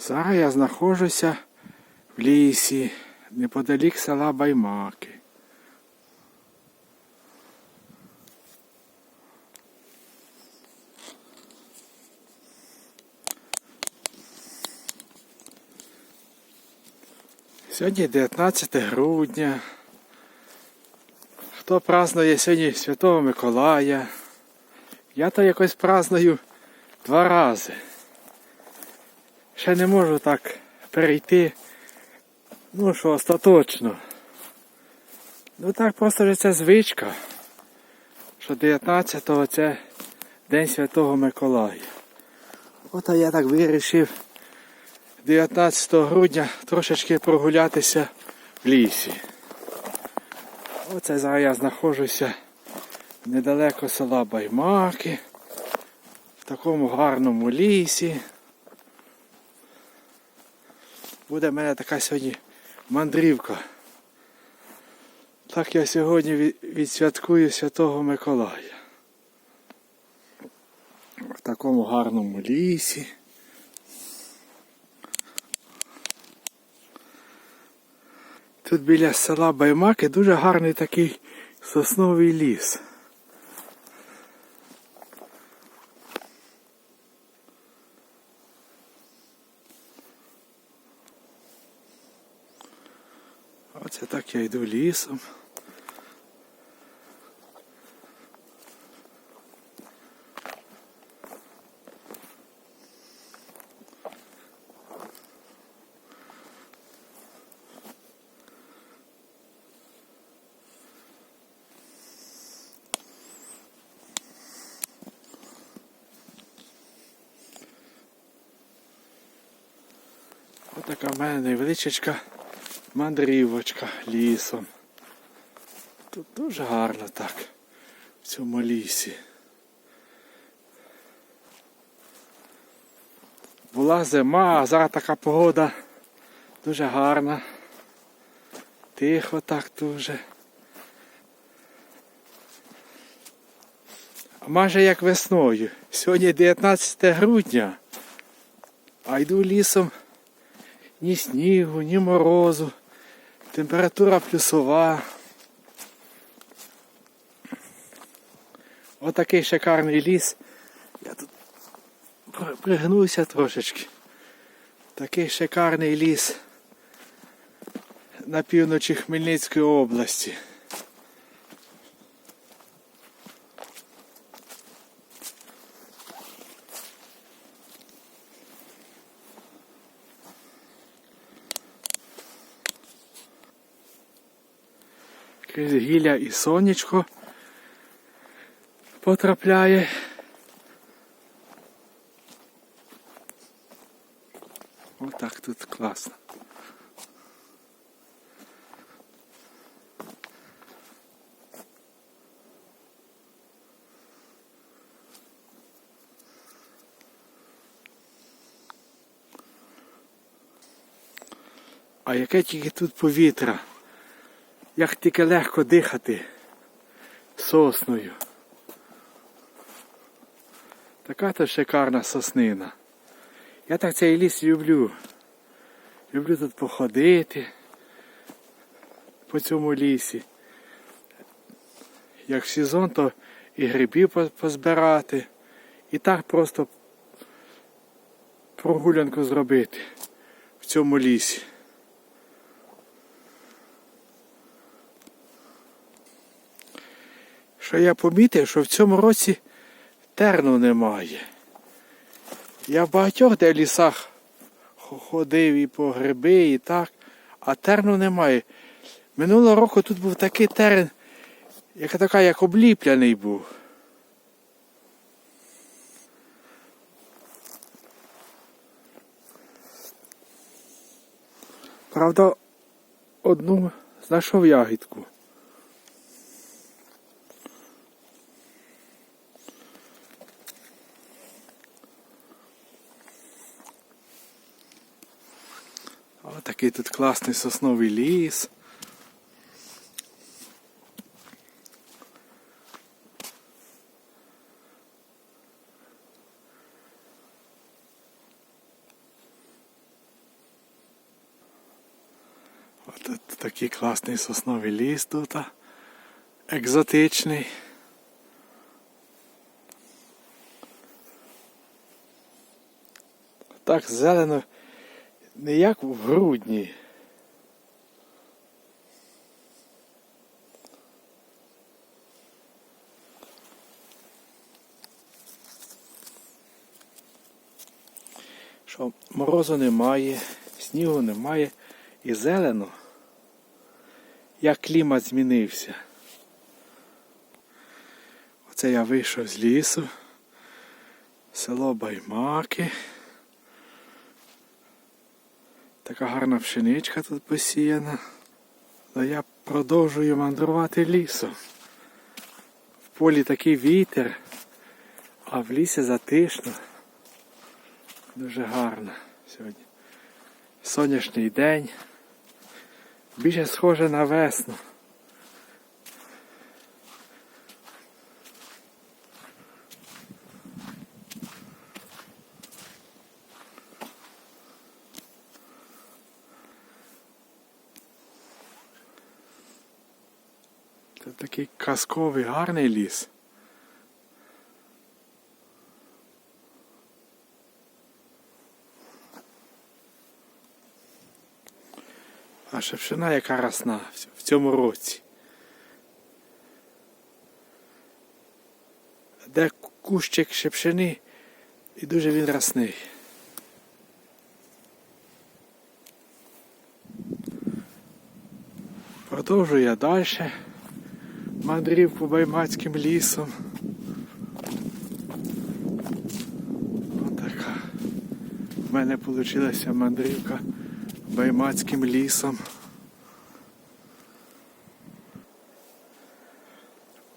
Зараз я знаходжуся в лісі, неподалік села Баймаки. Сьогодні 19 грудня. Хто празднує сьогодні Святого Миколая? Я то якось праздную два рази. Ще не можу так перейти. Ну що, остаточно. Ну так просто вже це звичка. Що 19-го це День Святого Миколая. От я так вирішив 19 грудня трошечки прогулятися в лісі. Оце зараз я знаходжуся недалеко села Баймаки, в такому гарному лісі. Буде в мене така сьогодні мандрівка. Так я сьогодні відсвяткую Святого Миколая. В такому гарному лісі. Тут біля села Баймаки дуже гарний такий сосновий ліс. Оце так я йду лісом. Отака в мене невеличка мандрівочка лісом. Тут дуже гарно так, в цьому лісі. Була зима, а зараз така погода дуже гарна. Тихо так дуже. А майже як весною. Сьогодні 19 грудня, а йду лісом ні снігу, ні морозу. Температура плюсова. Отакий шикарний ліс. Я тут пригнувся трошечки. Такий шикарний ліс на півночі Хмельницької області. Крізь гілля і сонечко потрапляє. Отак тут класно. А яке тільки тут повітря? Як тільки легко дихати сосною. Така то шикарна соснина. Я так цей ліс люблю. Люблю тут походити по цьому лісі. Як в сезон, то і грибів позбирати, і так просто прогулянку зробити в цьому лісі. Що я помітив, що в цьому році терну немає. Я в багатьох де лісах ходив і по гриби, і так, а терну немає. Минулого року тут був такий терен, як така, як обліпляний був. Правда, одну знайшов ягідку. О, такий тут класний сосновий ліс. Тут такий класний сосновий ліс тут екзотичний. Так, зелено не як в грудні. Що морозу немає, снігу немає і зелено, як клімат змінився. Оце я вийшов з лісу, село Баймаки. Така гарна пшеничка тут посіяна. Та я продовжую мандрувати лісом. В полі такий вітер, а в лісі затишно. Дуже гарно сьогодні. Сонячний день. Більше схоже на весну. Це такий казковий гарний ліс. А шепшина яка росна в цьому році. Де кущик шепшини і дуже він росний. Продовжую я далі мандрівку баймацьким лісом. Отака. У мене вийшла мандрівка баймацьким лісом.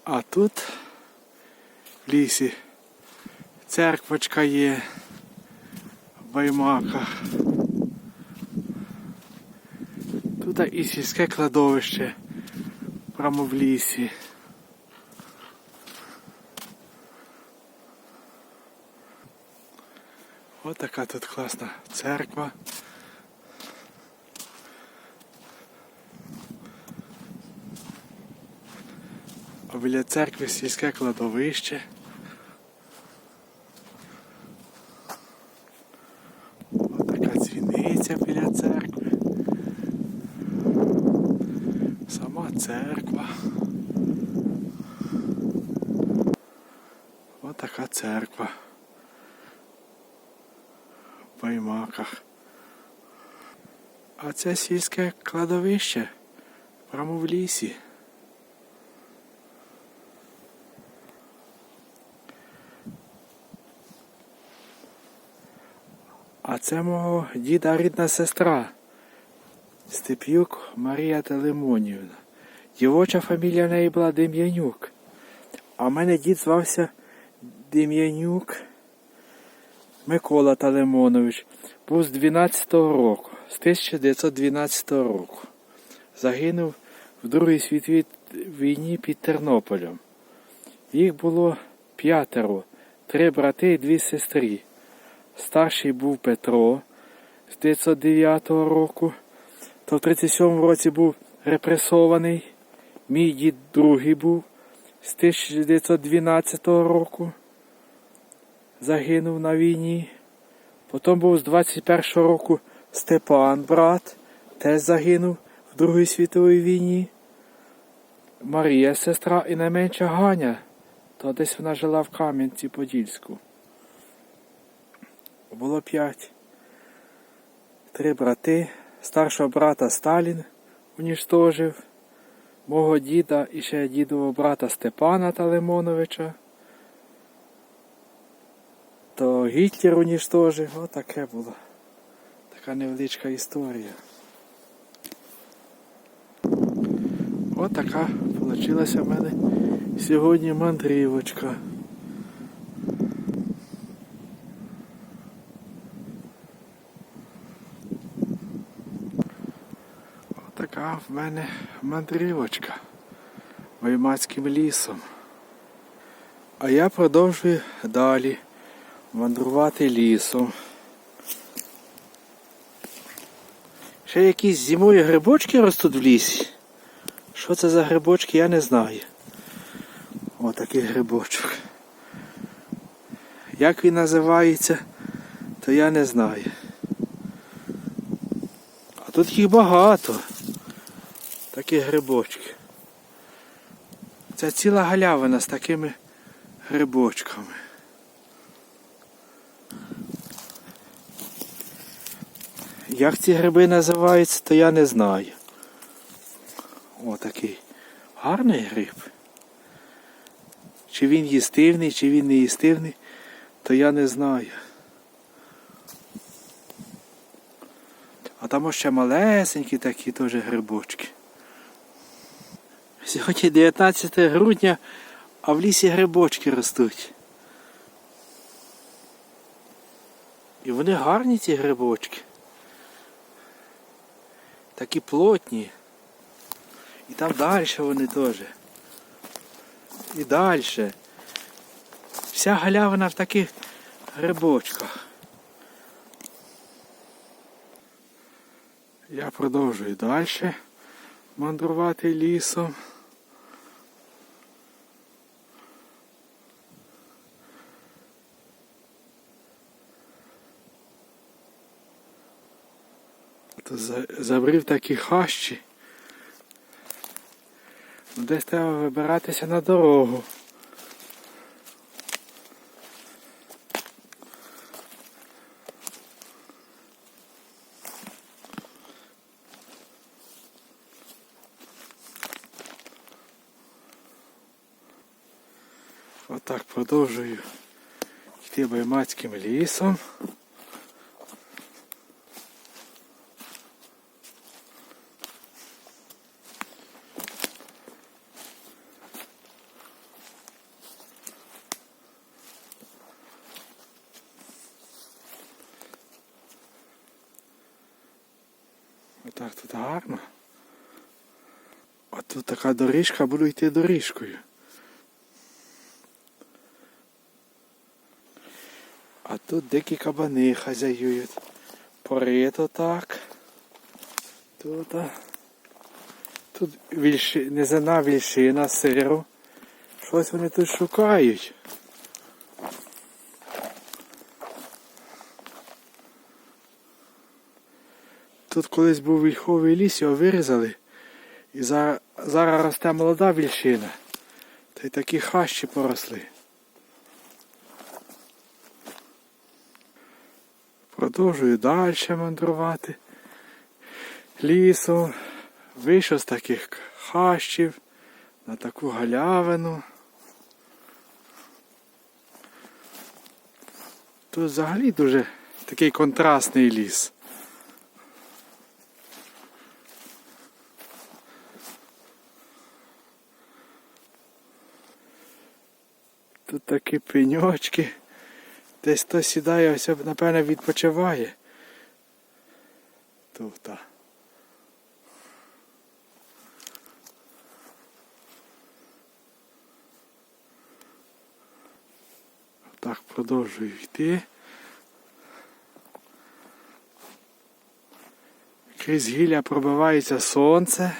А тут в лісі церквочка є в баймаках. Тут і сільське кладовище прямо в лісі. Ось така тут класна церква. А біля церкви сільське кладовище. Ось така дзвіниця біля церкви. Сама церква. Ось така церква. В Баймаках. А це сільське кладовище прямо в лісі. А це мого діда рідна сестра. Степ'юк Марія Телемонівна. Дівоча фамілія в неї була Дем'янюк. А в мене дід звався Дем'янюк Микола Талемонович. Був з 12-го року, з 1912 року. Загинув в Другій світовій війні під Тернополем. Їх було п'ятеро, три брати і дві сестри. Старший був Петро з 1909 року, то в 37 році був репресований. Мій дід другий був з 1912 року. Загинув на війні. Потім був з 21-го року Степан, брат, теж загинув в Другій світовій війні. Марія, сестра і найменша Ганя, то десь вона жила в Кам'янці Подільську. Було п'ять. Три брати. Старшого брата Сталін уніштожив, мого діда і ще дідового брата Степана Талемоновича. То Гітлер уніштожив. Отаке було. Така невеличка історія. Отака вийшла в мене сьогодні мандрівочка. Така в мене мандрівочка Ваймацьким лісом. А я продовжую далі мандрувати лісом. Ще якісь зимою грибочки ростуть в лісі. Що це за грибочки, я не знаю. Отакий грибочок. Як він називається, то я не знаю. А тут їх багато. Такі грибочки. Це ціла галявина з такими грибочками. Як ці гриби називаються, то я не знаю. О, такий гарний гриб. Чи він їстивний, чи він не їстивний, то я не знаю. А там ще малесенькі такі теж грибочки. Сьогодні 19 грудня, а в лісі грибочки ростуть. І вони гарні ці грибочки. Такі плотні. І там далі вони теж. І далі. Вся галявина в таких грибочках. Я продовжую далі мандрувати лісом. Забрів такі хащі. Ну, Десь треба вибиратися на дорогу. Отак продовжую йти баймацьким лісом. Отак тут гарно. А тут така доріжка, буду йти доріжкою. А тут дикі кабани хазяюють. Порито так. Тут. Тут вільши... незана вільшина сиру. Щось вони тут шукають. Тут колись був вільховий ліс, його вирізали. І зараз, зараз росте молода вільшина. Та й такі хащі поросли. Продовжую далі мандрувати лісом. Вийшов з таких хащів на таку галявину. Тут взагалі дуже такий контрастний ліс. Тут такі пеньочки. Десь хтось сідає, ось, напевно, відпочиває. Тут. Так, продовжую йти. Крізь гілля пробивається сонце.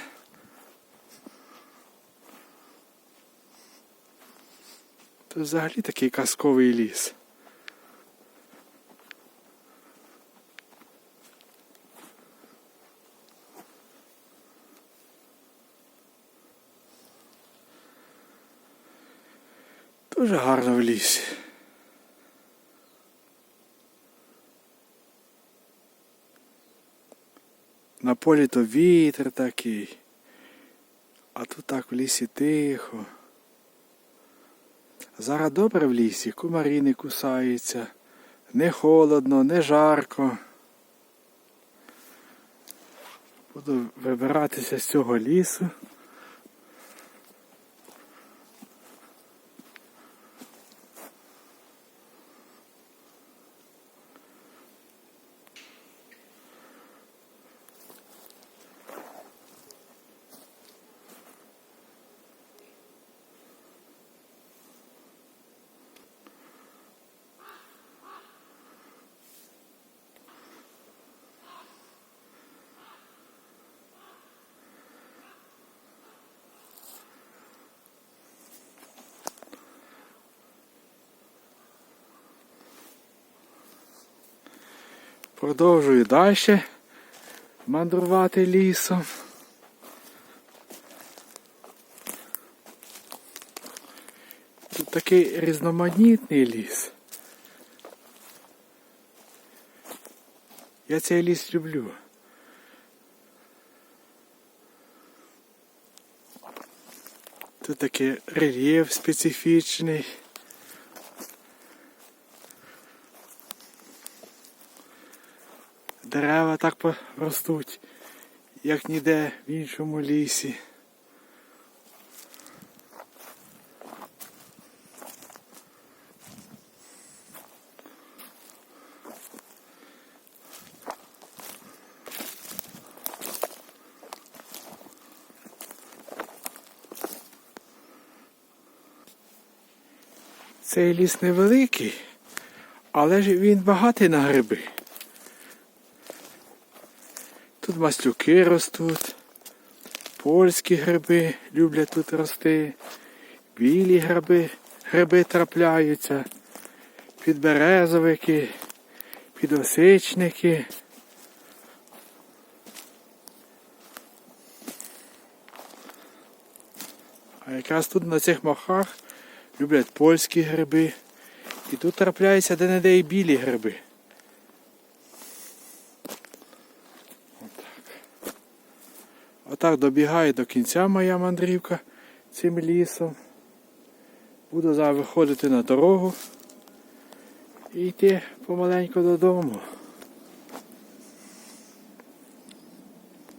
Тут взагалі такий казковий ліс. Дуже гарно в лісі. На полі то вітер такий, а тут так в лісі тихо. Зараз добре в лісі, кумаріни кусаються, не холодно, не жарко. Буду вибиратися з цього лісу. Продовжую далі мандрувати лісом. Тут такий різноманітний ліс. Я цей ліс люблю. Тут такий рельєф специфічний. Так ростуть, як ніде в іншому лісі. Цей ліс невеликий, але ж він багатий на гриби. Тут маслюки ростуть, польські гриби люблять тут рости, білі гриби, гриби трапляються, підберезовики, підосичники. А якраз тут на цих махах люблять польські гриби. І тут трапляються де-не-де і білі гриби. Отак добігає до кінця моя мандрівка цим лісом. Буду зараз виходити на дорогу і йти помаленьку додому.